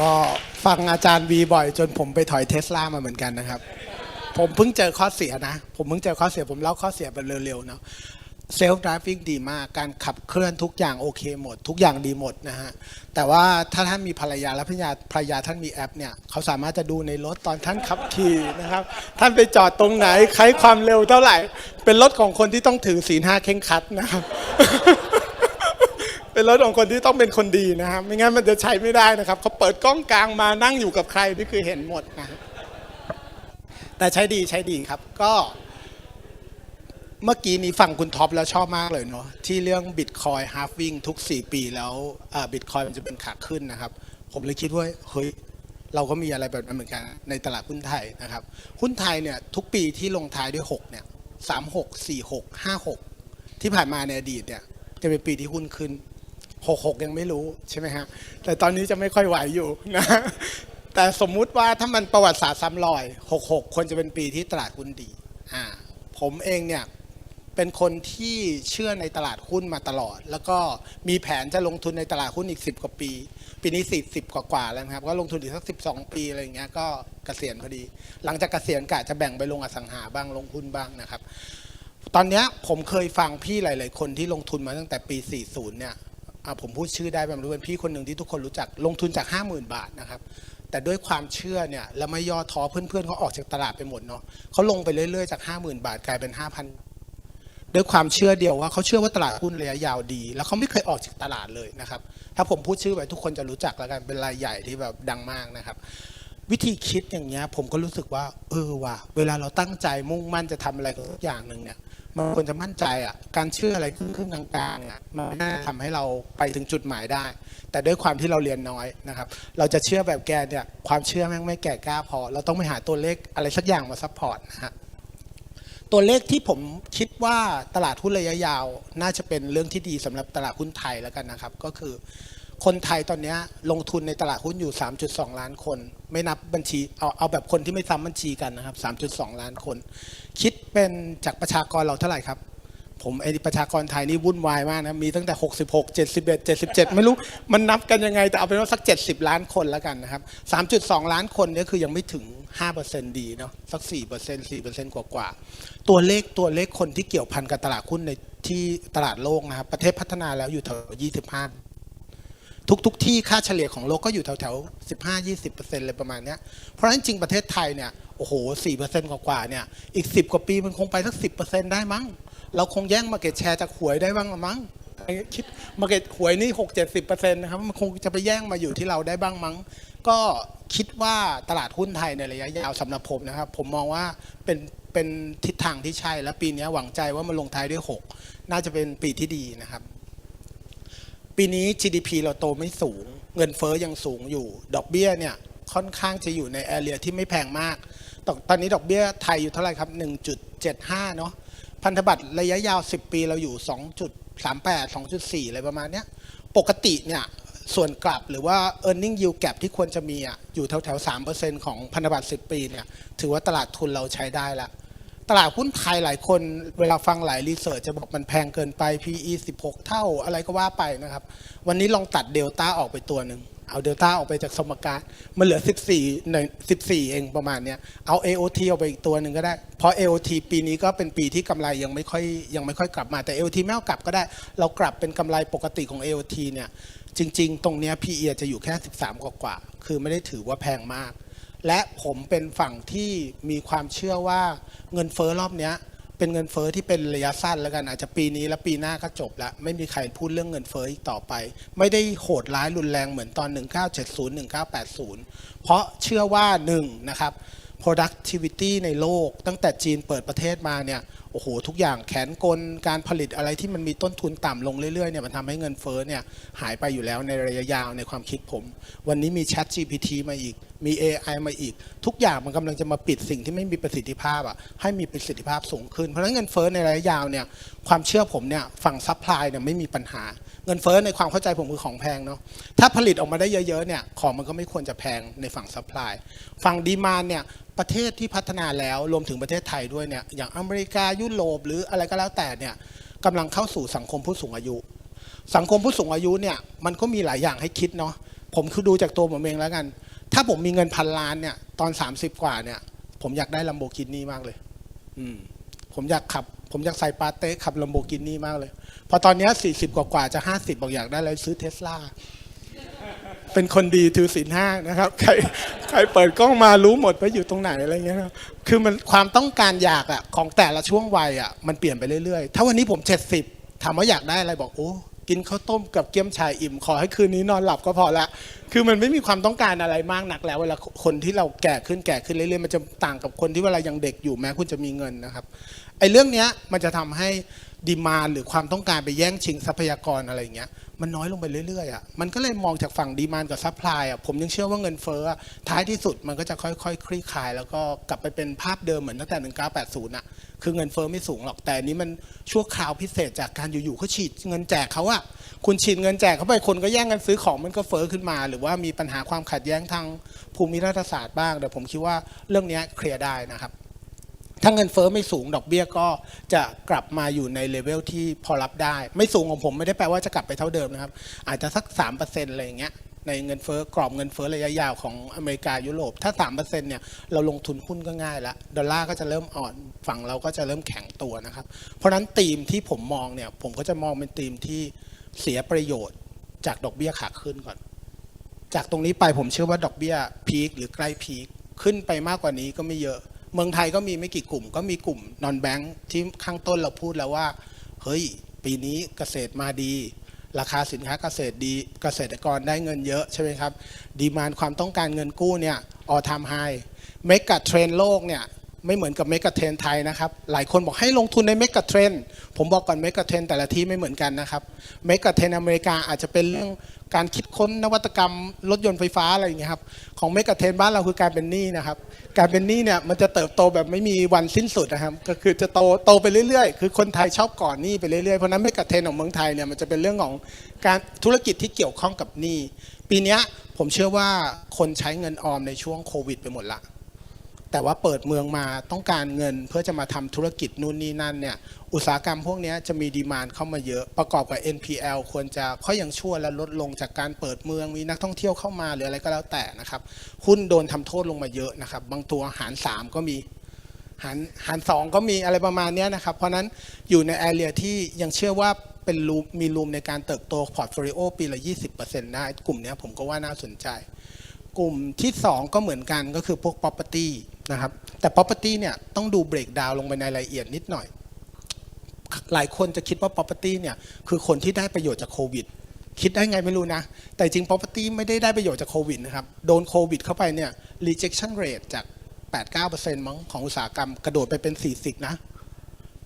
ก็ฟังอาจารย์วีบ่อย จนผมไปถอยเทสลามาเหมือนกันนะครับ ผมเพิ่งเจอข้อเสียนะ ผมเพิ่งเจอข้อเสียผมเล่าข้อเสียไปเร็วๆเนาะเซลฟ์ด i ฟ i ิ g ดีมาก การขับเคลื่อนทุกอย่างโอเคหมด ทุกอย่างดีหมดนะฮะ แต่ว่าถ้าท่านมีภรรยาและภรรยาภรรยาท่านมีแอปเนี่ย เขาสามารถจะดูในรถตอนท่านขับขี่นะครับ ท่านไปจอดตรงไหนใช้ความเร็วเท่าไหร่ เป็นรถของคนที่ต้องถือศีลห้าเข่งคัดนะครับ เป็นรถของคนที่ต้องเป็นคนดีนะครับ ไม่งั้นมันจะใช้ไม่ได้นะครับเขาเปิดกล้องกลางมานั่งอยู่กับใครนี่คือเห็นหมดนะแต่ใช้ดีใช้ดีครับ ก็เมื่อกี้นี้ฟังคุณท็อปแล้วชอบมากเลยเนาะที่เรื่องบิตคอยฮาร์ฟวิ่งทุก 4 ปีแล้วบิตคอยมันจะเป็นขาขึ้นนะครับ ผมเลยคิดว่าเฮ้ยเราก็มีอะไรแบบนั้นเหมือนกันในตลาดหุ้นไทยนะครับหุ้นไทยเนี่ยทุกปีที่ลงท้ายด้วย6เนี่ยสามหกสี่หกห้าหกที่ผ่านมาในอดีตเนี่ยจะเป็นปีที่หุ้นขึ้น หกหกยังไม่รู้ใช่ไหมฮะแต่ตอนนี้จะไม่ค่อยไหวอยู่นะแต่สมมุติว่าถ้ามันประวัติศาสตร์ซ้ำรอยหกหกควรจะเป็นปีที่ตลาดหุ้นดีอ่าผมเองเนี่ยเป็นคนที่เชื่อในตลาดหุ้นมาตลอด แล้วก็มีแผนจะลงทุนในตลาดหุ้นอีก 10 กว่าปี ปีนี้ 40 กว่าๆแล้วครับก็ลงทุนอีกสัก 12 ปีอะไรอย่างเงี้ยก็เกษียณพอดี หลังจากเกษียณกะจะแบ่งไปลงอสังหาบ้างลงหุ้นบ้างนะครับ ตอนนี้ผมเคยฟังพี่หลาย ๆ คนที่ลงทุนมาตั้งแต่ปี 40 เนี่ย อะผมพูดชื่อได้แบบรู้เป็นพี่คนหนึ่งที่ทุกคนรู้จักลงทุนจาก 50,000 บาทนะครับ แต่ด้วยความเชื่อเนี่ยแล้วไม่ย่อท้อเพื่อนๆเขาออกจากตลาดไปหมดเนาะเขาลงไปเรื่อยๆจาก 50,000 บาทกลายเป็น 5,000 ด้วยความเชื่อเดียวว่าเขาเชื่อว่าตลาดหุ้นระยะยาวดี แล้วเขาไม่เคยออกจากตลาดเลยนะครับ ถ้าผมพูดชื่อไปทุกคนจะรู้จักแล้วกันเป็นรายใหญ่ที่แบบดังมากนะครับ วิธีคิดอย่างเงี้ย ผมก็รู้สึกว่า เออว่ะเวลาเราตั้งใจมุ่งมั่นจะทำอะไรสักอย่างหนึ่งเนี่ยมันควรจะมั่นใจอะ การเชื่ออะไรครึ่งๆกลางๆอะมันน่าทำให้เราไปถึงจุดหมายได้ แต่ด้วยความที่เราเรียนน้อยนะครับ เราจะเชื่อแบบแกเนี่ย ความเชื่อแม่งไม่แก่กล้าพอ เราต้องไปหาตัวเลขอะไรสักอย่างมาซัพพอร์ตนะฮะ ตัวเลขที่ผมคิดว่าตลาดหุ้นระยะยาว น่าจะเป็นเรื่องที่ดีสำหรับตลาดหุ้นไทยแล้วกันนะครับ ก็คือ คนไทยตอนนี้ลงทุนในตลาดหุ้นอยู่ 3.2 ล้านคน ไม่นับบัญชีเอาเอาแบบคนที่ไม่ซ้ำบัญชีกันนะครับ 3.2 ล้านคน คิดเป็นจากประชากรเราเท่าไหร่ครับ ผมไอ้ประชากรไทยนี่วุ่นวายมากนะมีตั้งแต่ 66 71 77 ไม่รู้มันนับกันยังไง แต่เอาเป็นว่าสัก 70 ล้านคนแล้วกันนะครับ 3.2 ล้านคนนี่คือยังไม่ถึง 5%ดีเนาะสัก 4% 4%กว่ากว่าๆตัวเลขตัวเลขคนที่เกี่ยวพันกับตลาดหุ้นในที่ตลาดโลกนะครับประเทศพัฒนาแล้วอยู่แถว25 ทุกทุกที่ค่าเฉลี่ยของโลกก็อยู่แถวแถว15 20เปอร์เซ็นต์เลยประมาณนี้เพราะฉะนั้นจริงประเทศไทยเนี่ยโอ้โห4เปอร์เซ็นต์กว่าๆเนี่ยอีก10กว่าปีมันคงไปสัก10เปอร์เซ็นต์ได้มั้ง เราคงแย่งมาเก็ตแชร์จากหวยได้บ้างละมั้งไอ้คิดมาเก็ตหวยนี่6 70เปอร์เซ็นต์นะครับมันคงจะไปแย่งมาอยู่ที่เราได้บ้างมั้ง ก็คิดว่าตลาดหุ้นไทยในระยะยาวสำหรับผมนะครับ ผมมองว่าเป็นเป็นทิศทางที่ใช่และปีนี้หวังใจว่ามันลงท้ายด้วย 6 น่าจะเป็นปีที่ดีนะครับ ปีนี้ GDP เราโตไม่สูง เงินเฟ้อยังสูงอยู่ ดอกเบี้ยเนี่ยค่อนข้างจะอยู่ในแอเรียที่ไม่แพงมากตอนตอนนี้ดอกเบี้ยไทยอยู่เท่าไหร่ครับ 1.75 เนาะพันธบัตรระยะยาว 10 ปีเราอยู่ 2.38 2.4 อะไรประมาณเนี้ย ปกติเนี่ยส่วนกลับหรือว่า e a r n i n g yield gap ที่ควรจะมีอะอยู่แถวๆ3%ของพันธบัตร 10 ปีเนี่ยถือว่าตลาดทุนเราใช้ได้ละ ลาดหุ้นไทยหลายคนเวลาฟังหลายรีเสิร์ชจะบอกมันแพงเกินไป PE 16 เท่าอะไรก็ว่าไปนะครับ วันนี้ลองตัดเดลต้าออกไปตัวหนึ่งเอาเดลต้าออกไปจากสมการมันเหลือ 14หน่อย14 เองประมาณเนี้ยเอา AOT ออกไปอีกตัวหนึ่งก็ได้ เพราะ AOT ปีนี้ก็เป็นปีที่กำไรยังไม่ค่อยยังไม่ค่อยกลับมาแต่ AOT ไม่เอากลับก็ได้ เรากลับเป็นกำไรปกติของ AOT เนี่ยจริง ๆ ตรงเนี้ย PE จะอยู่แค่ 13 กว่าๆคือไม่ได้ถือว่าแพงมาก และผมเป็นฝั่งที่มีความเชื่อว่าเงินเฟ้อรอบเนี้ย เป็นเงินเฟ้อที่เป็นระยะสั้นแล้วกันอาจจะปีนี้และปีหน้าก็จบละไม่มีใครพูดเรื่องเงินเฟ้ออีกต่อไป ไม่ได้โหดร้ายรุนแรงเหมือนตอน 1970 1980 เพราะเชื่อว่าหนึ่งนะครับ productivity ในโลกตั้งแต่จีนเปิดประเทศมาเนี่ย โอ้โหทุกอย่างแขนกลการผลิตอะไรที่มันมีต้นทุนต่ำลงเรื่อยๆเนี่ยมันทำให้เงินเฟ้อเนี่ยหายไปอยู่แล้วในระยะยาวในความคิดผม วันนี้มี Chat GPT มาอีก มี AI มาอีก ทุกอย่างมันกำลังจะมาปิดสิ่งที่ไม่มีประสิทธิภาพอะให้มีประสิทธิภาพสูงขึ้น เพราะฉะนั้นเงินเฟ้อในระยะยาวเนี่ยความเชื่อผมเนี่ยฝั่งซัพพลายเนี่ยไม่มีปัญหาเงินเฟ้อในความเข้าใจผมคือของแพงเนาะถ้าผลิตออกมาได้เยอะๆเนี่ยของมันก็ไม่ควรจะแพงในฝั่งซัพพลายฝั่งดีมานเนี่ยประเทศที่พัฒนาแล้วรวมถึงประเทศไทยด้วยเนี่ยอย่างอเมริกายุโรปหรืออะไรก็แล้วแต่เนี่ยกำลังเข้าสู่สังคมผู้สูงอายุ สังคมผู้สูงอายุเนี่ยมันก็มีหลายอย่างให้คิดเนาะผมคือดูจากตัวผมเองแล้วกัน ถ้าผมมีเงินพันล้านเนี่ยตอน 30 กว่าเนี่ย ผมอยากได้ลัมโบกินี่มากเลย อืมผมอยากขับ ผมอยากใส่ปาเต้ขับลัมโบกินี่มากเลย พอตอนนี้สี่สิบกว่าจะห้าสิบบอกอยากได้อะไรซื้อเทสลา เป็นคนดีถือศีลห้านะครับ ใครใครเปิดกล้องมารู้หมดว่าอยู่ตรงไหนอะไรเงี้ยนะคือมันความต้องการอยากอะของแต่ละช่วงวัยอะมันเปลี่ยนไปเรื่อยๆ ถ้าวันนี้ผมเจ็ดสิบถามว่าอยากได้อะไรบอกโอ้กินข้าวต้มกับเกี๊ยมชายอิ่มขอให้คืนนี้นอนหลับก็พอละ คือมันไม่มีความต้องการอะไรมากหนักแล้ว เวลาคนที่เราแก่ขึ้นแก่ขึ้นเรื่อยๆมันจะต่างกับคนที่เวลายังเด็กอยู่แม้คุณจะมีเงินนะครับไอ้เรื่องเนี้ยมันจะทำให้ ดีมาหรือความต้องการไปแย่งชิงทรัพยากรอะไรอย่างเงี้ยมันน้อยลงไปเรื่อยๆอะมันก็เลยมองจากฝั่งดีมานกับซัพพลายอะผมยังเชื่อว่าเงินเฟ้ออะท้ายที่สุดมันก็จะค่อยๆ คลี่คลาย แล้วก็กลับไปเป็นภาพเดิมเหมือนตั้งแต่ 1980 อะ คือเงินเฟ้อไม่สูงหรอกแต่นี้มันชั่วคราวพิเศษจากการอยู่ๆเขาฉีดเงินแจกเขาอะคุณฉีดเงินแจกเข้าไปคนก็แย่งกันซื้อของมันก็เฟ้อขึ้นมา หรือว่ามีปัญหาความขัดแย้งทางภูมิรัฐศาสตร์บ้างแต่ผมคิดว่าเรื่องนี้เคลียร์ได้นะครับ ถ้าเงินเฟ้อไม่สูงดอกเบี้ยก็จะกลับมาอยู่ในเลเวลที่พอรับได้ ไม่สูงของผมไม่ได้แปลว่าจะกลับไปเท่าเดิมนะครับ อาจจะสัก3%อะไรอย่างเงี้ยในเงินเฟ้อกรอบเงินเฟ้อระยะยาวของอเมริกายุโรปถ้า3%เนี่ยเราลงทุนหุ้นก็ง่ายละดอลลาร์ก็จะเริ่มอ่อนฝั่งเราก็จะเริ่มแข็งตัวนะครับ เพราะฉะนั้นธีมที่ผมมองเนี่ยผมก็จะมองเป็นธีมที่เสียประโยชน์จากดอกเบี้ยขาขึ้นก่อน จากตรงนี้ไปผมเชื่อว่าดอกเบี้ยพีคหรือใกล้พีคขึ้นไปมากกว่านี้ก็ไม่เยอะ เมืองไทยก็มีไม่กี่กลุ่ม ก็มีกลุ่มนอนแบงค์ที่ข้างต้นเราพูดแล้วว่า เฮ้ย ปีนี้เกษตรมาดี ราคาสินค้าเกษตรดีเกษตรกรได้เงินเยอะใช่ไหมครับ ดีมานความต้องการเงินกู้เนี่ยออทามไฮเมกะเทรนโลกเนี่ยไม่เหมือนกับเมกะเทรนไทยนะครับ หลายคนบอกให้ลงทุนในเมกะเทรนผมบอกก่อนเมกะเทรนแต่ละที่ไม่เหมือนกันนะครับ เมกะเทรนอเมริกาอาจจะเป็นเรื่อง การคิดค้นนวัตกรรมรถยนต์ไฟฟ้าอะไรอย่างเงี้ยครับของเมกะเทนบ้านเราคือการเป็นหนี้นะครับ การเป็นหนี้เนี่ยมันจะเติบโตแบบไม่มีวันสิ้นสุดนะครับก็คือจะโตโตไปเรื่อยๆ คือคนไทยชอบก่อนหนี้ไปเรื่อยๆ เพราะนั้นเมกะเทนของเมืองไทยเนี่ยมันจะเป็นเรื่องของการธุรกิจที่เกี่ยวข้องกับหนี้ปีนี้ผมเชื่อว่าคนใช้เงินออมในช่วงโควิด ไปหมดละ แต่ว่าเปิดเมืองมาต้องการเงินเพื่อจะมาทำธุรกิจนู่นนี่นั่นเนี่ยอุตสาหกรรมพวกนี้จะมีดีมานเข้ามาเยอะประกอบกับ NPL ควรจะค่อยยังชั่วและลดลงจากการเปิดเมืองมีนักท่องเที่ยวเข้ามาหรืออะไรก็แล้วแต่นะครับหุ้นโดนทำโทษลงมาเยอะนะครับบางตัวหาร 3 ก็มีหารหารสองก็มีอะไรประมาณนี้นะครับ เพราะนั้นอยู่ในแอเรียที่ยังเชื่อว่าเป็นรูมมีรูมในการเติบโตพอร์ตโฟลิโอปีละ 20%ได้กลุ่มนี้ผมก็ว่าน่าสนใจ กลุ่มที่ 2 ก็เหมือนกันก็คือพวก property นะครับแต่ property เนี่ยต้องดู break down ลงไปในรายละเอียดนิดหน่อย หลายคนจะคิดว่า property เนี่ยคือคนที่ได้ประโยชน์จากโควิดคิดได้ไงไม่รู้นะ แต่จริง property ไม่ได้ได้ประโยชน์จากโควิดนะครับ โดนโควิดเข้าไปเนี่ย rejection rate จาก 8-9%มั้งของอุตสาหกรรมกระโดดไปเป็น 40 นะ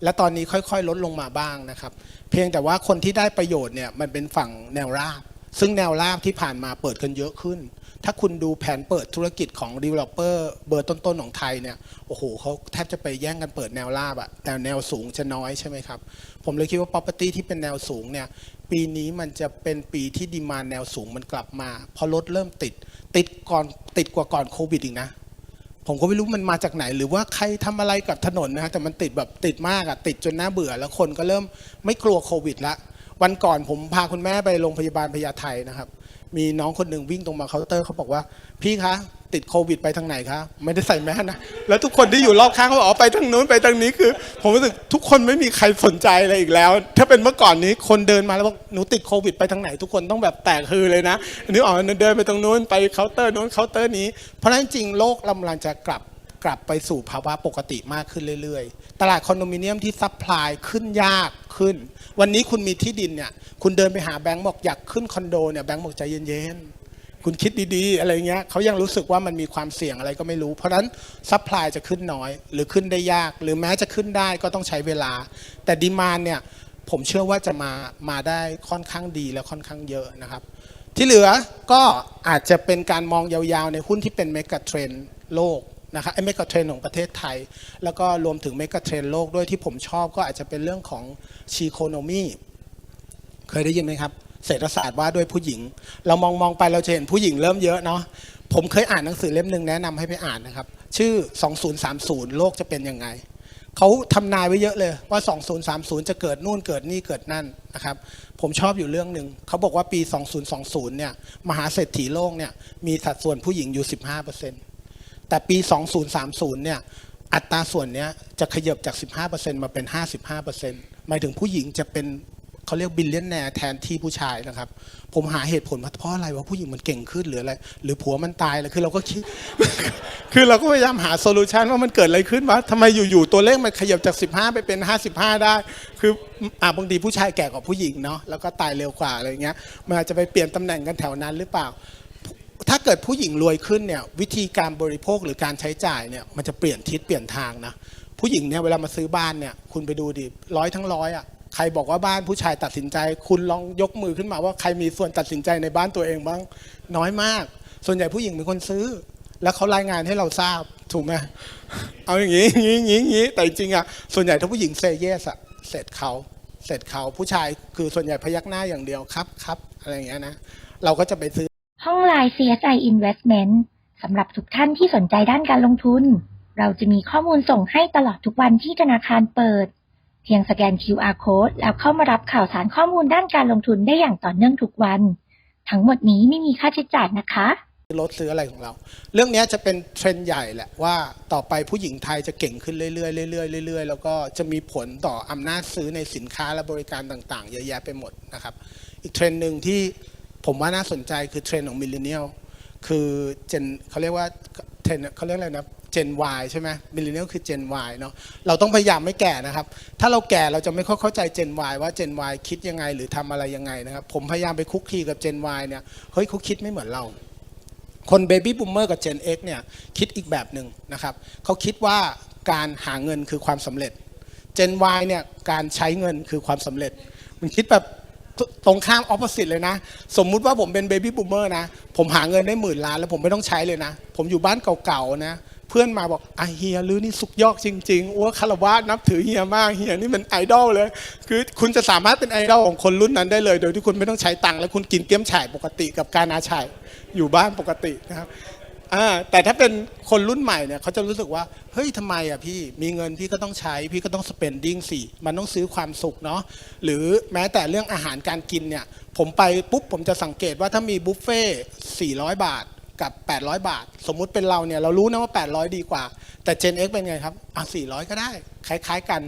และตอนนี้ค่อยๆ ลดลงมาบ้างนะครับ เพียงแต่ว่าคนที่ได้ประโยชน์เนี่ยมันเป็นฝั่งแนวราบ ซึ่งแนวราบที่ผ่านมาเปิดกันเยอะขึ้น ถ้าคุณดูแผนเปิดธุรกิจของ developer เบอร์ต้นๆของไทยเนี่ยโอ้โหเขาแทบจะไปแย่งกันเปิดแนวราบอะแต่แนวสูงจะน้อยใช่ไหมครับ ผมเลยคิดว่า property ที่เป็นแนวสูงเนี่ยปีนี้มันจะเป็นปีที่ดีมานแนวสูงมันกลับมาเพอรถเริ่มติด ติดก่อนติดกว่าก่อนโควิดอีกนะผมก็ไม่รู้มันมาจากไหน หรือว่าใครทำอะไรกับถนนนะฮะแต่มันติดแบบติดมากอะติดจนน่าเบื่อ แล้วคนก็เริ่มไม่กลัวโควิดละวันก่อนผมพาคุณแม่ไปโรงพยาบาลพญาไทนะครับ มีน้องคนหนึ่งวิ่งตรงมาเคาน์เตอร์เขาบอกว่า พี่คะติดโควิดไปทางไหนคะไม่ได้ใส่แมสนะแล้วทุกคนที่อยู่รอบข้างเขาบอกอ๋อไปทางนู้นไปทางนี้คือ ผมรู้สึกทุกคนไม่มีใครสนใจอะไรอีกแล้ว ถ้าเป็นเมื่อก่อนนี้คนเดินมาแล้วบอกหนูติดโควิดไปทางไหน ทุกคนต้องแบบแตกคือเลยนะนี่อ๋อเดินไปตรงนู้นไปเคาน์เตอร์นู้นเคาน์เตอร์นี้ เพราะฉะนั้นจริงโลกกำลังจะกลับ กลับไปสู่ภาวะปกติมากขึ้นเรื่อยๆ ตลาดคอนโดมิเนียมที่ซัพพลายขึ้นยากขึ้น วันนี้คุณมีที่ดินเนี่ย คุณเดินไปหาแบงก์บอกอยากขึ้นคอนโดเนี่ยแบงก์บอกใจเย็นๆ คุณคิดดีๆ อะไรเงี้ยเขายังรู้สึกว่ามันมีความเสี่ยงอะไรก็ไม่รู้ เพราะฉะนั้นซัพพลายจะขึ้นน้อยหรือขึ้นได้ยาก หรือแม้จะขึ้นได้ก็ต้องใช้เวลา แต่ดีมานเนี่ยผมเชื่อว่าจะมามาได้ค่อนข้างดีและค่อนข้างเยอะนะครับ ที่เหลือก็อาจจะเป็นการมองยาวๆในหุ้นที่เป็นเมกะเทรนโลก นะครับไอ้เมกะเทรนของประเทศไทย แล้วก็รวมถึงเมกะเทรนโลกด้วยที่ผมชอบก็อาจจะเป็นเรื่องของชีโคโนมีเคยได้ยินไหมครับ เศรษฐศาสตร์ว่าด้วยผู้หญิง เรามองมองไปเราจะเห็นผู้หญิงเริ่มเยอะเนาะผมเคยอ่านหนังสือเล่มหนึ่งแนะนำให้ไปอ่านนะครับ ชื่อ 2030 โลกจะเป็นยังไงเขาทำนายไว้เยอะเลยว่า 2030 จะเกิดนู่นเกิดนี่เกิดนั่นนะครับผมชอบอยู่เรื่องหนึ่งเขาบอกว่าปี 2020 เนี่ยมหาเศรษฐีโลกเนี่ยมีสัดส่วนผู้หญิงอยู่ 15% แต่ปี 2030 เนี่ยอัตราส่วนเนี้ยจะขยับจาก 15%มาเป็น 55%หมายถึงผู้หญิงจะเป็นเขาเรียกบิลเลียนแนแทนที่ผู้ชายนะครับ ผมหาเหตุผลว่าเพราะอะไรว่าผู้หญิงมันเก่งขึ้นหรืออะไรหรือผัวมันตายเลยคือเราก็คิด คือเราก็พยายามหาโซลูชันว่ามันเกิดอะไรขึ้นวะทำไมอยู่ๆตัวเลขมันขยับจาก 15 ไปเป็น 55 ได้ คืออ่าบางทีผู้ชายแก่กว่าผู้หญิงเนาะแล้วก็ตายเร็วกว่าอะไรเงี้ยมันอาจจะไปเปลี่ยนตำแหน่งกันแถวนั้นหรือเปล่า ถ้าเกิดผู้หญิงรวยขึ้นเนี่ยวิธีการบริโภคหรือการใช้จ่ายเนี่ยมันจะเปลี่ยนทิศเปลี่ยนทางนะผู้หญิงเนี่ยเวลามาซื้อบ้านเนี่ยคุณไปดูดิร้อยทั้งร้อยอะใครบอกว่าบ้านผู้ชายตัดสินใจ คุณลองยกมือขึ้นมาว่าใครมีส่วนตัดสินใจในบ้านตัวเองบ้างน้อยมาก ส่วนใหญ่ผู้หญิงเป็นคนซื้อ แล้วเขารายงานให้เราทราบถูกไหมเอาอย่างนี้อย่างนี้อย่างนี้นี้แต่จริงอะส่วนใหญ่ถ้าผู้หญิงเซเยสอะเสร็จเขาเสร็จเขาผู้ชายคือส่วนใหญ่พยักหน้าอย่างเดียวครับครับอะไรอย่างเงี้ยนะเราก็จะไปซื้อ ห้องไลน์ CSI Investment สำหรับทุกท่านที่สนใจด้านการลงทุน เราจะมีข้อมูลส่งให้ตลอดทุกวันที่ธนาคารเปิด เพียงสแกน QR Code แล้วเข้ามารับข่าวสารข้อมูลด้านการลงทุนได้อย่างต่อเนื่องทุกวัน ทั้งหมดนี้ไม่มีค่าใช้จ่ายนะคะรถซื้ออะไรของเรา เรื่องนี้จะเป็นเทรนด์ใหญ่แหละว่าต่อไปผู้หญิงไทยจะเก่งขึ้นเรื่อยๆเรื่อยๆเรื่อยๆ แล้วก็จะมีผลต่ออำนาจซื้อในสินค้าและบริการต่างๆ เยอะแยะไปหมดนะครับ อีกเทรนด์หนึ่งที่ ผมว่าน่าสนใจคือเทรนด์ของมิลเลนเนียลคือเจนเขาเรียกว่าเทรนด์เขาเรียกอะไรนะเจน Y ใช่ไหมมิลเลนเนียลคือเจน Y เนาะเราต้องพยายามไม่แก่นะครับ ถ้าเราแก่เราจะไม่ค่อยเข้าใจเจน Y ว่าเจน Y คิดยังไงหรือทำอะไรยังไงนะครับ ผมพยายามไปคุกคีกับเจน Y เนี่ยเฮ้ยเขาคิดไม่เหมือนเรา คนเบบี้บูมเมอร์กับ Gen X เนี่ยคิดอีกแบบหนึ่งนะครับเขาคิดว่าการหาเงินคือความสำเร็จ Gen Y เนี่ยการใช้เงินคือความสำเร็จมันคิดแบบ ตรงข้ามออ p o s i t e เลยนะ สมมุติว่าผมเป็นเบบี้บูมเมอร์นะ ผมหาเงินได้หมื่นล้าน แล้วผมไม่ต้องใช้เลยนะ ผมอยู่บ้านเก่าๆนะ เพื่อนมาบอกอะเฮียลือนี่สุกยอกจริงๆอ้วคารวะนับถือเฮียมากเฮียนี่มันไอดอลเลย คือคุณจะสามารถเป็นไอดอลของคนรุ่นนั้นได้เลย โดยที่คุณไม่ต้องใช้ตังค์แล้วคุณกินเกี๊ยมฉ่ายปกติกับการอาฉ่ายอยู่บ้านปกตินะครับ อ่าแต่ถ้าเป็นคนรุ่นใหม่เนี่ยเขาจะรู้สึกว่า เฮ้ยทำไมอะพี่มีเงินพี่ก็ต้องใช้พี่ก็ต้อง spending สิมันต้องซื้อความสุขเนาะหรือแม้แต่เรื่องอาหารการกินเนี่ย ผมไปปุ๊บผมจะสังเกตว่าถ้ามีบุฟเฟ่400 บาทกับ 800 บาท สมมุติเป็นเราเนี่ยเรารู้นะว่า 800 ดีกว่า แต่ Gen X เป็นไงครับอะ400 ก็ได้ คล้าย ๆ กัน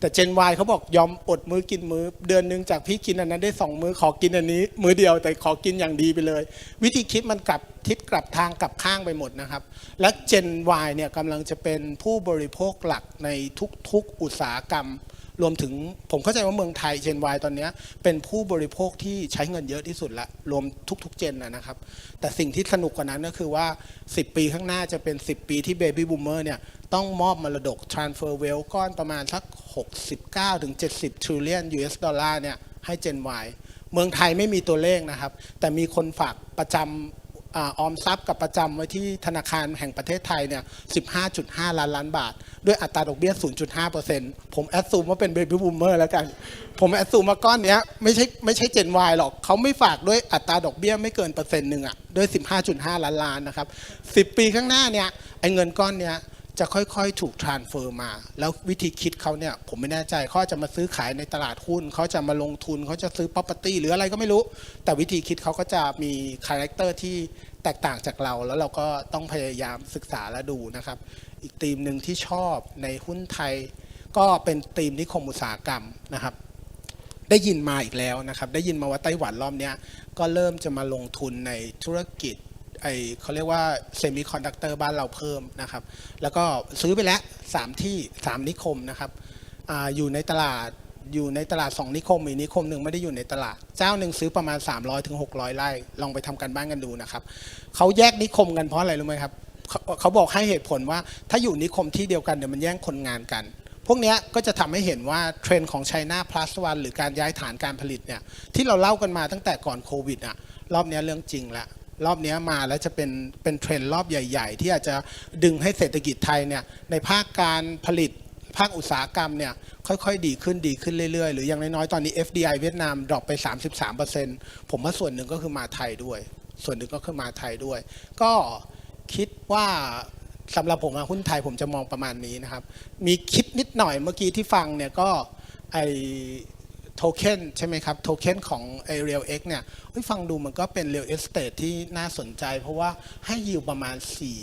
แต่ Gen Y เขาบอกยอมอดมือกินมือเดือนหนึ่งจากพี่กินอันนั้นได้2มือขอกินอันนี้ มือเดียวแต่ขอกินอย่างดีไปเลย วิธีคิดมันกลับทิศกลับทางกลับข้างไปหมดนะครับ และ Gen Y เนี่ยกำลังจะเป็นผู้บริโภคหลักในทุกๆอุตสาหกรรม รวมถึงผมเข้าใจว่าเมืองไทยเจน Y ตอนนี้เป็นผู้บริโภคที่ใช้เงินเยอะที่สุดละรวมทุกๆเจนนะครับ แต่สิ่งที่สนุกกว่านั้นก็คือว่า 10 ปีข้างหน้าจะเป็น 10 ปีที่ Baby Boomer เนี่ยต้องมอบมรดก transfer wealth ก้อนประมาณสัก 69ถึง70 trillion US ดอลลาร์เนี่ยให้ Gen Y เมืองไทยไม่มีตัวเลขนะครับ แต่มีคนฝากประจำอออมทรัพย์กับประจำไว้ที่ธนาคารแห่งประเทศไทยเนี่ย 15.5 ล้านล้านบาท ด้วยอัตราดอกเบี้ย 0.5%ผมแอดซูมว่าเป็นเบบี้บูมเมอร์แล้วกัน ผมแอดซูมมาก้อนเนี้ยไม่ใช่ไม่ใช่เจน Y หรอก เขาไม่ฝากด้วยอัตราดอกเบี้ยไม่เกินเปอร์เซ็นต์หนึ่งอะด้วย 15.5 ล้านล้านนะครับ 10 ปีข้างหน้าเนี่ยไอ้เงินก้อนเนี้ย จะค่อยๆ ถูกทรานเฟอร์มา แล้ววิธีคิดเขาเนี่ย ผมไม่แน่ใจเขาจะมาซื้อขายในตลาดหุ้นเขาจะมาลงทุนเขาจะซื้อ property หรืออะไรก็ไม่รู้ แต่วิธีคิดเขาก็จะมีคาแรคเตอร์ที่แตกต่างจากเรา แล้วเราก็ต้องพยายามศึกษาและดูนะครับ อีกธีมหนึ่งที่ชอบในหุ้นไทย ก็เป็นธีมนิคมอุตสาหกรรมนะครับ ได้ยินมาอีกแล้วนะครับ ได้ยินมาว่าไต้หวันรอบนี้ก็เริ่มจะมาลงทุนในธุรกิจ ไอเขาเรียกว่าเซมิคอนดักเตอร์บ้านเราเพิ่มนะครับ แล้วก็ซื้อไปแล้ว 3 ที่ 3 นิคมนะครับออยู่ในตลาดอยู่ในตลาด 2 นิคม อีกนิคมหนึ่งไม่ได้อยู่ในตลาด เจ้าหนึ่งซื้อประมาณ 300ถึง600ไร่ลองไปทำกันบ้านกันดูนะครับเขาแยกนิคมกันเพราะอะไรรู้ไหมครับเขาบอกให้เหตุผลว่าถ้าอยู่นิคมที่เดียวกันเดี๋ยวมันแย่งคนงานกัน พวกนี้ก็จะทำให้เห็นว่าเทรนด์ของ China Plus One หรือการย้ายฐานการผลิตเนี่ยที่เราเล่ากันมาตั้งแต่ก่อนโควิดอะรอบนี้เรื่องจริงละ รอบนี้มาแล้วจะเป็นเป็นเทรนด์รอบใหญ่ ๆ ที่อาจจะดึงให้เศรษฐกิจไทยเนี่ยในภาคการผลิตภาคอุตสาหกรรมเนี่ยค่อยๆ ดีขึ้นดีขึ้นเรื่อยๆ หรืออย่างน้อยๆ ตอนนี้ FDI เวียดนามดรอปไป 33%ผมว่าส่วนหนึ่งก็คือมาไทยด้วย ส่วนหนึ่งก็คือมาไทยด้วย ก็คิดว่าสำหรับผมหุ้นไทยผมจะมองประมาณนี้นะครับ มีคิดนิดหน่อยเมื่อกี้ที่ฟังเนี่ยก็ไอ โทเค็นใช่ไหมครับโทเค็นของ a r e a l X เนี่ยฟังดูมันก็เป็น Real Estate ที่น่าสนใจ เพราะว่าให้ยิวประมาณ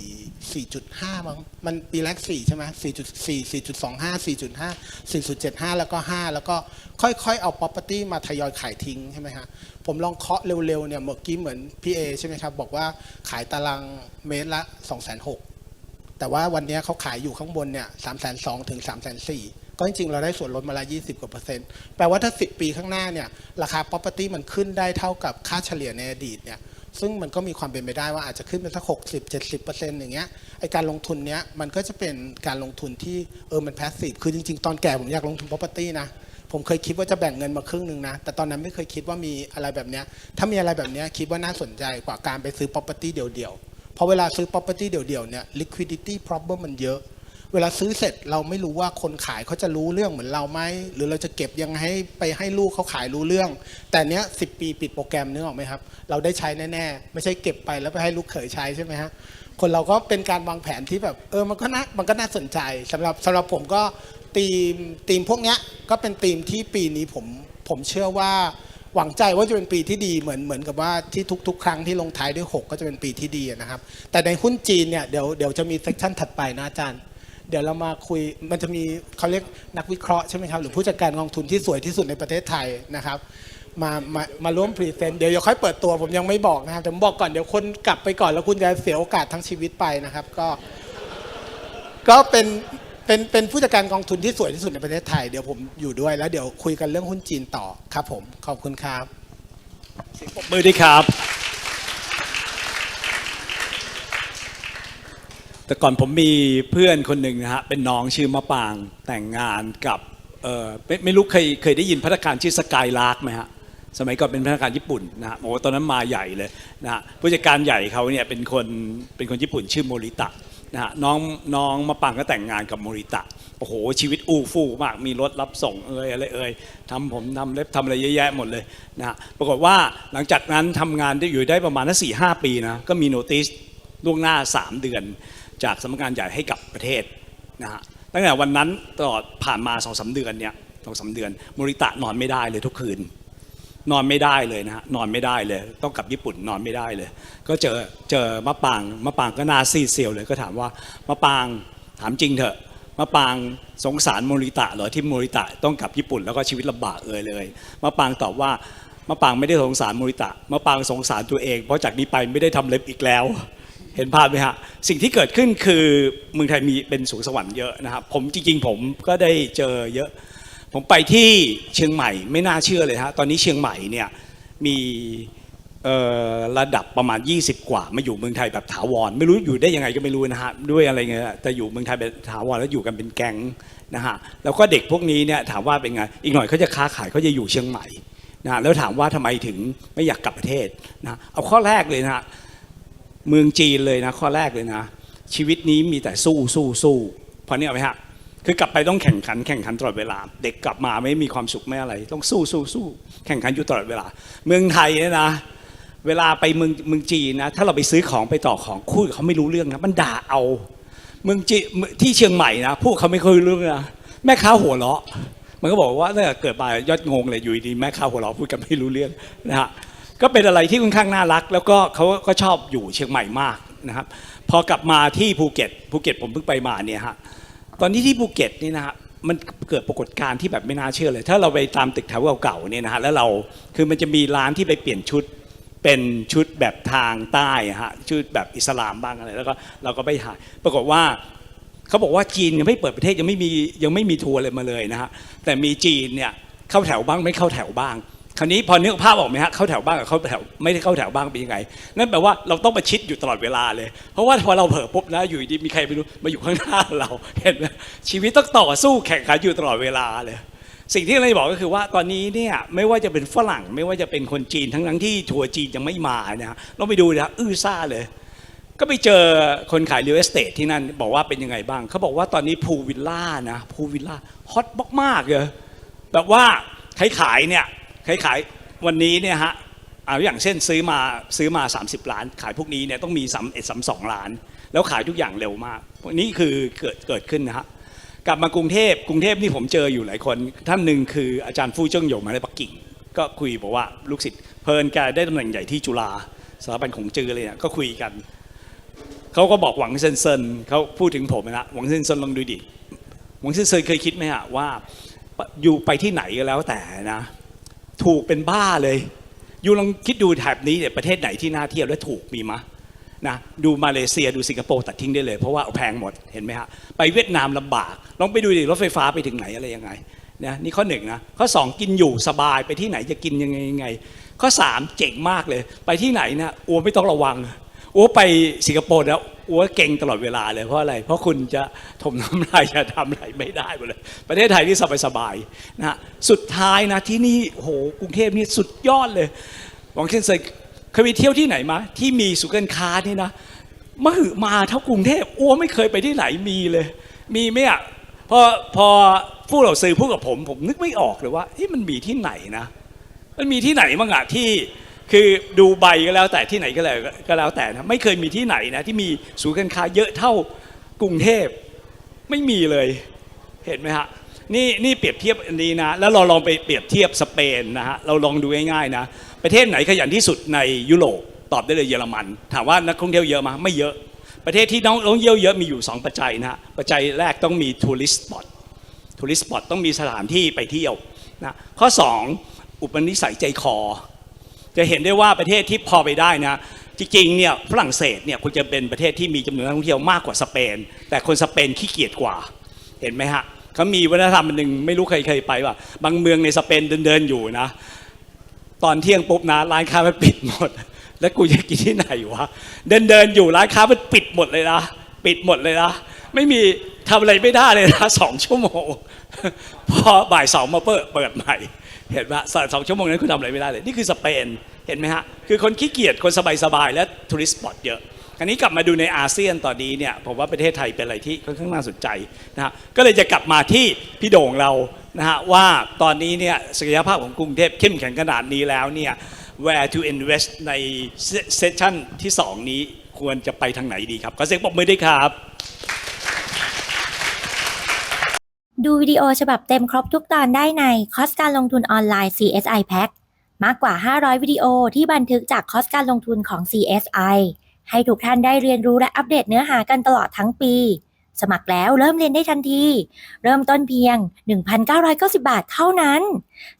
4 4.5มั้งมันปีแรก 4 ใช่ไหม4.4 4.25 4.5 4.75 แล้วก็ 5 แล้วก็ค่อยๆ เอา property มาทยอยขายทิ้งใช่ไหมฮะผมลองเคาะเร็วๆเนี่ยเมื่อกี้เหมือนพี่เอใช่ไหมครับ บอกว่าขายตารางเมตรละ 2 6 0 0 0แต่ว่าวันนี้เขาขายอยู่ข้างบนเนี่ย3 2 0 0 0ถึง3 4 0 0 ราะจริงๆ เราได้ส่วนลดมาแล้ะ20 กว่าเปอร์เซ็นต์ แปลว่าถ้า 10 ปีข้างหน้าเนี่ยราคา property มันขึ้นได้เท่ากับค่าเฉลี่ยในอดีตเนี่ยซึ่งมันก็มีความเป็นไปได้ว่าอาจจะขึ้นไปสักหกสิบเจ็ดสิบเปอร์เซ็นต์อย่างเงี้ยไอการลงทุนเนี้ยมันก็จะเป็นการลงทุนที่เออมันแพสซีฟคือจริง ๆ ตอนแก่ผมอยากลงทุน property นะผมเคยคิดว่าจะแบ่งเงินมาครึ่งหนึ่งนะ แต่ตอนนั้นไม่เคยคิดว่ามีอะไรแบบเนี้ยถ้ามีอะไรแบบเนี้ยคิดว่าน่าสนใจกว่าการไปซื้อ property เดี่ยวๆเพราะเวลาซื้อ property เดี่ยวๆเนี่ย liquidity problem มันเยอะ เวลาซื้อเสร็จเราไม่รู้ว่าคนขายเขาจะรู้เรื่องเหมือนเราไหมหรือเราจะเก็บยังให้ไปให้ลูกเขาขายรู้เรื่อง แต่เนี้ยสิปีปิดโปรแกรมนึกออกไหมครับ เราได้ใช้แน่ๆ ไม่ใช่เก็บไปแล้วไปให้ลูกเขยใช้ใช่ไหมฮะคนเราก็เป็นการวางแผนที่แบบเออมันก็น่ามันก็น่าสนใจสำหรับสำหรับผมก็ทีมทีมพวกเนี้ยก็เป็นทีมที่ปีนี้ผมผมเชื่อว่าหวังใจว่าจะเป็นปีที่ดีเหมือนเหมือนกับว่าที่ทุก ๆ ครั้งที่ลงท้ายด้วย 6 ก็จะเป็นปีที่ดีนะครับ แต่ในหุ้นจีนเนี่ยเดี๋ยวเดี๋ยวจะมีเซสชันถัดไปนะอาจารย์ เดี๋ยวเรามาคุยมันจะมีเขาเรียกนักวิเคราะห์ใช่ไหมครับหรือผู้จัดการกองทุนที่สวยที่สุดในประเทศไทยนะครับมามามาร่วมพรีเซนต์เดี๋ยวเดี๋ยวค่อยเปิดตัวผมยังไม่บอกนะครับแต่ผมบอกก่อนเดี๋ยวคนกลับไปก่อนแล้วคุณจะเสียโอกาสทั้งชีวิตไปนะครับ ก็ ก็เป็นเป็นเป็นผู้จัดการกองทุนที่สวยที่สุดในประเทศไทยเดี๋ยวผมอยู่ด้วยแล้วเดี๋ยวคุยกันเรื่องหุ้นจีนต่อครับ ผมขอบคุณครับมือด้วยครับ แต่ก่อนผมมีเพื่อนคนหนึ่งนะฮะเป็นน้องชื่อมะปางแต่งงานกับเออไม่ไม่รู้เคยเคยได้ยินพัฒการชื่อสกายลาร์กไหมฮะสมัยก่อนเป็นพนักงานญี่ปุ่นนะฮะโอ้ตอนนั้นมาใหญ่เลยนะฮะผู้จัดการใหญ่เขาเนี่ยเป็นคนเป็นคนญี่ปุ่นชื่อโมริตะนะฮะน้องน้องมะปางก็แต่งงานกับโมริตะโอ้โหชีวิตอู้ฟู่มากมีรถรับส่งเอยอะไรเอยทำผมทำเล็บทำอะไรเยอะแยะหมดเลยนะฮะปรากฏว่าหลังจากนั้นทำงานได้อยู่ได้ประมาณนักสี่ห้าปีนะก็มีโนติสล่วงหน้า 3 เดือน จากสำนักงานใหญ่ให้กับประเทศนะฮะตั้งแต่วันนั้นตลอดผ่านมาสองสาเดือนเนี่ยสองสาเดือนโมริตะนอนไม่ได้เลยทุกคืน นอนไม่ได้เลยนะฮะนอนไม่ได้เลย ต้องกลับญี่ปุ่นนอนไม่ได้เลย ก็เจอเจอมะปางมะปางก็นาซีเซียวเลยก็ถามว่ามะปางถามจริงเถอะมะปางสงสารโมริตะเหรอที่โมริตะต้องกลับญี่ปุ่นแล้วก็ชีวิตลำบากเอ่ยเลยมะปางตอบว่ามะปางไม่ได้สงสารโมริตะมะปางสงสารตัวเอง เพราะจากนี้ไปไม่ได้ทำเล็บอีกแล้ว เห็นภาพไหมฮะสิ่งที่เกิดขึ้นคือเมืองไทยมีเป็นสูงสวรรค์เยอะนะครับผมจริงๆ ผมก็ได้เจอเยอะ ผมไปที่เชียงใหม่ไม่น่าเชื่อเลยฮะตอนนี้เชียงใหม่เนี่ยมีระดับประมาณ 20 กว่ามาอยู่เมืองไทยแบบถาวร ไม่รู้อยู่ได้ยังไงก็ไม่รู้นะฮะด้วยอะไรเงี้ยแต่อยู่เมืองไทยแบบถาวรแล้วอยู่กันเป็นแก๊งนะฮะแล้วก็เด็กพวกนี้เนี่ยถามว่าเป็นไงอีกหน่อยเขาจะค้าขายเขาจะอยู่เชียงใหม่นะแล้วถามว่าทำไมถึงไม่อยากกลับประเทศนะเอาข้อแรกเลยนะฮะ เมืองจีนเลยนะ ข้อแรกเลยนะ ชีวิตนี้มีแต่สู้สู้สู้พราะนี่เอาไหมฮะคือกลับไปต้องแข่งขันแข่งขันตลอดเวลา เด็กกลับมาไม่มีความสุขไม่อะไร ต้องสู้สู้สู้แข่งขันอยู่ตลอดเวลา เมืองไทยเนี่ยนะ เวลาไปเมืองเมืองจีนนะ ถ้าเราไปซื้อของไปต่อของคุยกับเขาไม่รู้เรื่องนะมันด่าเอา เมืองจีที่เชียงใหม่นะพูดเขาไม่เคยรู้เรื่องนะแม่ค้าหัวเราะมันก็บอกว่าเนี่ยเกิดมายอดงงเลยอยู่ดีแม่ค้าหัวเราะพูดกันไม่รู้เรื่องนะฮะ ก็เป็นอะไรที่ค่อนข้างน่ารัก แล้วก็เขาก็ชอบอยู่เชียงใหม่มากนะครับ พอกลับมาที่ภูเก็ตภูเก็ตผมเพิ่งไปมาเนี่ยฮะตอนนี้ที่ภูเก็ตนี่นะฮะมันเกิดปรากฏการณ์ที่แบบไม่น่าเชื่อเลย ถ้าเราไปตามตึกแถวเก่าๆเนี่ยนะฮะแล้วเราคือมันจะมีร้านที่ไปเปลี่ยนชุดเป็นชุดแบบทางใต้ฮะชุดแบบอิสลามบ้างอะไรแล้วก็เราก็ไปหายปรากฏว่าเขาบอกว่าจีนยังไม่เปิดประเทศยังไม่มียังไม่มีทัวร์เลยมาเลยนะฮะแต่มีจีนเนี่ยเข้าแถวบ้างไม่เข้าแถวบ้าง คราวนี้พอนึกภาพออกไหมฮะเข้าแถวบ้างกับเข้าแถวไม่ได้เข้าแถวบ้างเป็นยังไง นั่นแปลว่าเราต้องประชิดอยู่ตลอดเวลาเลย เพราะว่าพอเราเผลอปุ๊บนะอยู่ดีมีใครไม่รู้มาอยู่ข้างหน้าเราเห็นไหมชีวิตต้องต่อสู้แข่งขันอยู่ตลอดเวลาเลย สิ่งที่เราจะบอกก็คือว่าตอนนี้เนี่ยไม่ว่าจะเป็นฝรั่ง ไม่ว่าจะเป็นคนจีนทั้งทั้งที่ทัวร์จีนยังไม่มานะฮะเราไปดูนะอื้อซ่าเลย ก็ไปเจอคนขายเรียลเอสเตทที่นั่นบอกว่าเป็นยังไงบ้างเขาบอกว่าตอนนี้พูวิลล่านะพูวิลล่าฮอตมากๆเลยแบบว่าขายขายเนี่ย ขายขายๆวันนี้เนี่ยฮะเอาอย่างเช่นซื้อมาซื้อมา 30 ล้าน ขายพวกนี้เนี่ยต้องมี3 1 3 2ล้าน แล้วขายทุกอย่างเร็วมากนี่คือเกิดเกิดขึ้นนะฮะกลับมากรุงเทพกรุงเทพนี่ผมเจออยู่หลายคน ท่านหนึ่งคืออาจารย์ฟู่เจิ้งหยงมาในปักกิ่ง ก็คุยบอกว่าลูกศิษย์เพลินแกได้ตำแหน่งใหญ่ที่จุฬาสถาบันของจือเลยเนี่ยก็คุยกันเขาก็บอกหวังเซนเซนเขาพูดถึงผมนะหวังเซนเซนลองดูดิหวังเซนเซนเคยคิดไหมฮะว่าอยู่ไปที่ไหนก็แล้วแต่นะ ถูกเป็นบ้าเลย อยู่ลองคิดดูแถบนี้เนี่ยประเทศไหนที่น่าเที่ยวและถูกมีมะนะดูมาเลเซียดูสิงคโปร์ตัดทิ้งได้เลย เพราะว่าแพงหมดเห็นไหมฮะไปเวียดนามลำบาก ลองไปดูดิรถไฟฟ้าไปถึงไหนอะไรยังไงนะนี่ข้อหนึ่งนะข้อสองกินอยู่สบายไปที่ไหนจะกินยังไงยังไง ข้อสามเจ๋งมากเลย ไปที่ไหนนะอัวไม่ต้องระวังอัวไปสิงคโปร์แล้ว อัวเก่งตลอดเวลาเลยเพราะอะไร เพราะคุณจะถมน้ำลายจะทำอะไรไม่ได้หมดเลย ประเทศไทยนี่สบายๆนะฮะสุดท้ายนะที่นี่โหกรุงเทพนี่สุดยอดเลยหวังเช่นเคยเคยไปเที่ยวที่ไหนมาที่มีสุกันค้านี่นะมหึมาเท่ากรุงเทพอ้วไม่เคยไปที่ไหนมีเลย มีไหมอะพอพอผู้เราซื้อพูดกับผม ผมนึกไม่ออกเลยว่าเฮ้ยมันมีที่ไหนนะ มันมีที่ไหนบ้างอะที่ คือดูใบก็แล้วแต่ที่ไหนก็แล้วก็แล้วแต่นะไม่เคยมีที่ไหนนะที่มีศูนย์การค้าเยอะเท่ากรุงเทพไม่มีเลยเห็นไหมฮะนี่นี่เปรียบเทียบอันนี้นะแล้วเราลองไปเปรียบเทียบสเปนนะฮะเราลองดูง่ายๆนะประเทศไหนขยันที่สุดในยุโรปตอบได้เลยเยอรมัน ถามว่านักท่องเที่ยวเยอะมาไม่เยอะ ประเทศที่น้องท่องเที่ยวเยอะมีอยู่ 2 ปัจจัยนะฮะปัจจัยแรกต้องมีทัวริสต์สปอตทัวริสต์สปอตต้องมีสถานที่ไปเที่ยวนะข้อ 2 อุปนิสัยใจคอ จะเห็นได้ว่าประเทศที่พอไปได้นะจริงๆเนี่ยฝรั่งเศสเนี่ยควรจะเป็นประเทศที่มีจำนวนนักท่องเที่ยวมากกว่าสเปน แต่คนสเปนขี้เกียจกว่าเห็นไหมฮะเขามีวัฒนธรรมอันหนึ่งไม่รู้ใครเคยไปว่าบางเมืองในสเปนเดินๆอยู่นะ ตอนเที่ยงปุ๊บนะร้านค้ามันปิดหมด แล้วกูจะกินที่ไหนวะเดินเดินๆอยู่ร้านค้ามันปิดหมดเลยนะปิดหมดเลยนะไม่มีทำอะไรไม่ได้เลยนะสองชั่วโมง พอบ่ายสองมาเปิดเปิดใหม่ เห็นไหมสองชั่วโมงนั้นคุณทำอะไรไม่ได้เลย นี่คือสเปน เห็นไหมฮะ คือคนขี้เกียจ คนสบายๆ และทัวริสต์สปอตเยอะคราวนี้กลับมาดูในอาเซียนตอนนี้เนี่ยผมว่าประเทศไทยเป็นอะไรที่ค่อนข้างน่าสนใจนะฮะก็เลยจะกลับมาที่พี่โด่งเรานะฮะว่าตอนนี้เนี่ยศักยภาพของกรุงเทพเข้มแข็งขนาดนี้แล้วเนี่ย where to invest ในเซสชั่นที่ 2 นี้ควรจะไปทางไหนดีครับขอเสียงปรบมือด้วยครับ ดูวิดีโอฉบับเต็มครบทุกตอนได้ในคอสการลงทุนออนไลน์ CSI Pack มากกว่า 500 วิดีโอที่บันทึกจากคอสการลงทุนของ CSI ให้ทุกท่านได้เรียนรู้และอัปเดตเนื้อหากันตลอดทั้งปี สมัครแล้วเริ่มเรียนได้ทันที เริ่มต้นเพียง 1,990 บาทเท่านั้น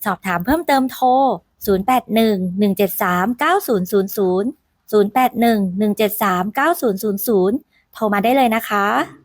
สอบถามเพิ่มเติมโทร 0811739000 0811739000 โทรมาได้เลยนะคะ